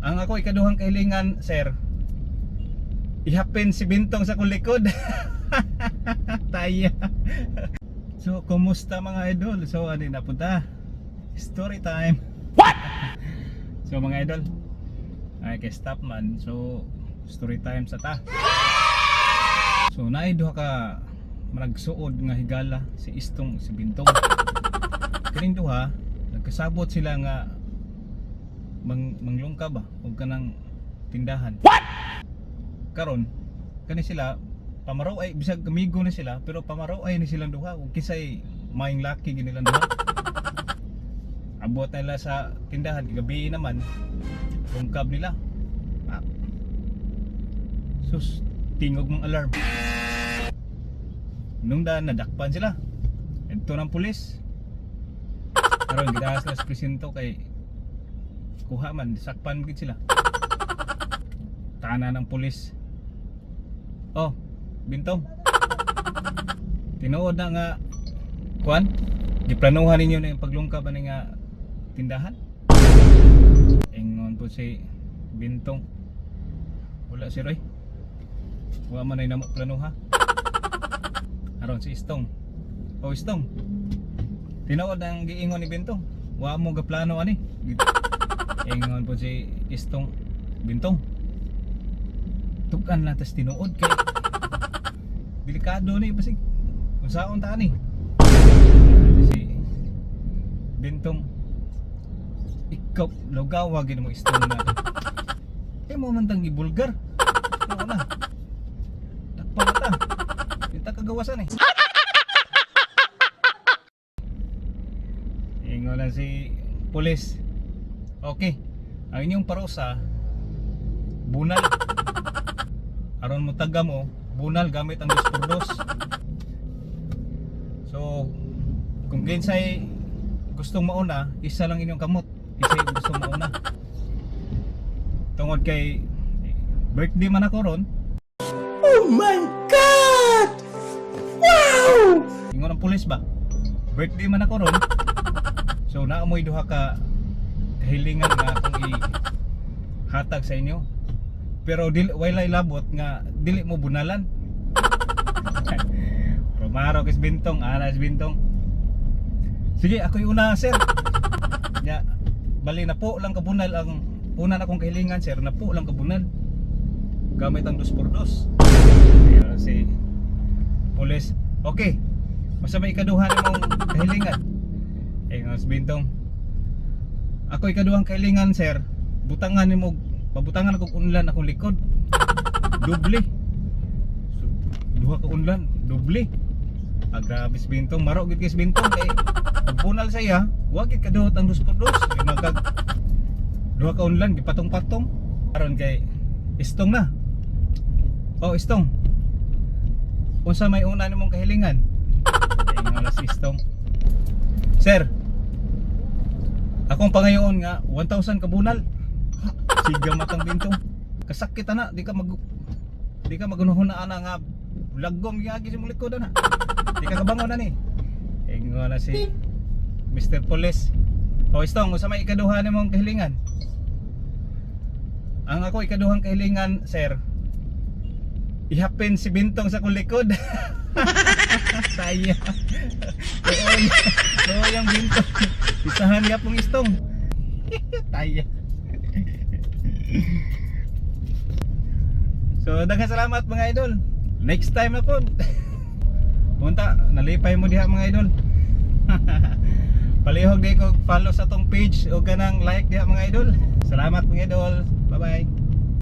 Ang ako ikaduhang kahilingan, sir. Ihapin si Bintong sa kong likod. Taya. so, kumusta mga idol? So, ano na punta? Story time. What? so, mga idol. Ay, kay stop man. So, story time sa ta. So, naiduha ka managsuod nga higala si Istong si Bintong. Kining duha, nagkasabot sila nga mang manglungka ba og kanang tindahan. What? Karon kani sila pamaraw ay bisag amigo na sila pero pamaraw ay ni silang duha ug kisay maing laki ginilang duha. Abot na nila sa tindahan gabi naman lungkab nila. Ah. Sus, tingog mong alarm. Nung da nadakpan sila. Ito ng pulis. Karon gidahas sila sa presinto kay kuha man sakpan gid sila. Tana ng pulis. Oh, bintong. Tinuod na nga kuan. Giplanuhan ninyo na yung paglungkab ani nga tindahan. Ingon po si Bintong. Wala si Roy. Wa man ay namo planuha. Aron si Istong. O Istong. Tinuod ang giingon ni Bintong. Wa mo gaplano ani. Ingon po si Istong Bintong. Tukan lang tas tinuod kay delikado ni basig. Kung saon ta ni. Si Bintong ikaw lugawa gid mo Istong na. Eh mo man tang gibulgar. Na. Takpa na ta. Kita kagawasan eh. Ingon na si pulis. Okay. Ang inyong parusa bunal. Aron mo taga mo, bunal gamit ang dos por dos. So, kung ginsay gustong mauna, isa lang inyong kamot. Isa yung gustong mauna. Tungod kay birthday man ako ron, Oh my God! Wow! Ingon ang pulis ba? Birthday man ako ron. So naamoy duha ka kahilingan nga akong i hatag sa inyo. Pero dili walay labot nga dili mo bunalan. Romaro kis bintong, anas bintong. Sige, ako yung una, sir. Ya, bali na po lang kabunal ang una na kong kahilingan, sir, na po lang kabunal. Gamit ang 2x2. Ayun si Pulis. Okay. Basta may ikaduhan mong kahilingan. Eh, nga bintong. Ako ikaduhang kahilingan, sir. Butangan ni mo, pabutangan ako unlan akong likod. Doble. So, duha ka unlan, doble. Ah, grabe si bintong. Maro gid kay si bintong kay pagpunal sa iya, wa gid kaduhot ang dos por dos. Nagkag duha ka unlan gipatong-patong. Aron kay istong na. Oh, istong. Unsa may una nimong kahilingan? Ay, nga si istong. Sir, akong pangayoon nga 1,000 kabunal. Siga matang bintong. Kasakit na, di ka mag di ka magunahon na ana nga lagom gyagi sa mong likod na. Di ka kabangon na ni. Ingo na si Mr. Police. O istong, unsa may ikaduha nimong kahilingan? Ang ako ikaduhang kahilingan, sir, ihapin si Bintong sa kong likod. Saya. Oo, oo yung Bintong. Isahan niya pong istong. Taya. so, daghang salamat mga idol. Next time na po. Punta, nalipay mo diha mga idol. Palihog di ko follow sa tong page o ganang like diha mga idol. Salamat mga idol. Bye bye.